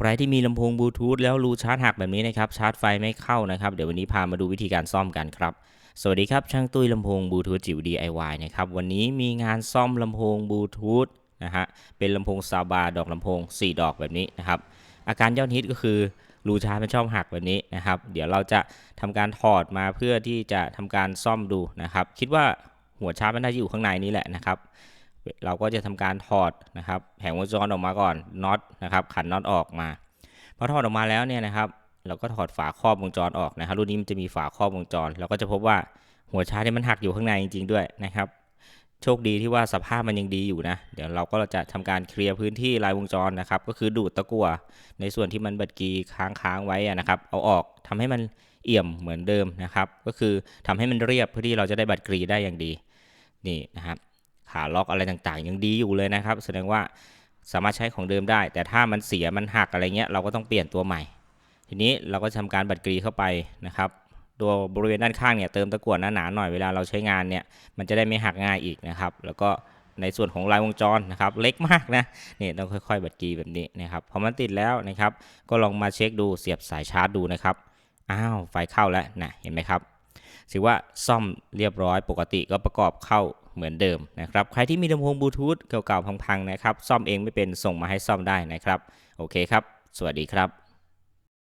ใครที่มีลำโพงบลูทูธแล้วรูชาร์จหักแบบนี้นะครับชาร์จไฟไม่เข้านะครับ เดี๋ยววันนี้พามาดูวิธีการซ่อมกันครับ สวัสดีครับ ช่างตุ้ยลำโพงบลูทูธจิ๋ว DIY นะครับ วันนี้มีงานซ่อมลำโพงบลูทูธนะฮะเป็นลำโพงซาบาดอกลำโพง 4 ดอกแบบนี้นะครับ อาการยอดฮิตก็คือรูชาร์จมันชอบหักแบบนี้นะครับ เดี๋ยวเราจะทำการถอดมาเพื่อที่จะทำการซ่อมดูนะครับ คิดว่าหัวชาร์จมันน่าจะอยู่ข้างในนี้แหละนะครับ เราก็จะทำการถอดนะครับแผงวงจรออกมาก่อนน็อตนะครับขันน็อตออกมาพอถอดออกมาแล้วเนี่ยนะครับเราก็ถอดฝาครอบวงจรออกนะครับรุ่นนี้มันจะมีฝาครอบวงจร เราก็จะพบว่าหัวชาร์จเนี่ยมันหักอยู่ข้างในจริงๆด้วยนะครับ โชคดีที่ว่าสภาพมันยังดีอยู่นะ เดี๋ยวเราก็จะทำการเคลียร์พื้นที่ลายวงจรนะครับ ก็คือดูดตะกั่วในส่วนที่มันบัดกีค้างๆไว้นะครับ เอาออกทำให้มันเอี่ยมเหมือนเดิมนะครับ ก็คือทำให้มันเรียบเพื่อที่เราจะได้บัดกรีได้อย่างดีนี่นะครับ ขาล็อกอะไรต่างๆ ยังดีอยู่เลยนะครับ แสดงว่าสามารถใช้ของเดิมได้ แต่ถ้ามันเสียมันหักอะไรเงี้ยเราก็ต้องเปลี่ยนตัวใหม่ ทีนี้เราก็ทำการบัดกรีเข้าไปนะครับตัวบริเวณด้านข้างเนี่ยเติมตะกั่วหนาๆหน่อยเวลาเราใช้งานเนี่ยมันจะได้ไม่หักง่ายอีกนะครับ แล้วก็ในส่วนของลายวงจรนะครับ เล็กมากนะนี่ต้องค่อยๆ บัดกรีแบบนี้นะครับพอมันติดแล้วนะครับ ก็ลองมาเช็คดูเสียบสายชาร์จดูนะครับอ้าวไฟเข้าแล้วนะเห็นไหมครับถือว่าซ่อมเรียบร้อยปกติก็ประกอบเข้า เหมือนเดิมนะครับ ใครที่มีลำโพงบลูทูธเก่าๆพังๆนะครับ ซ่อมเองไม่เป็นส่งมาให้ซ่อมได้นะครับ โอเคครับ สวัสดีครับ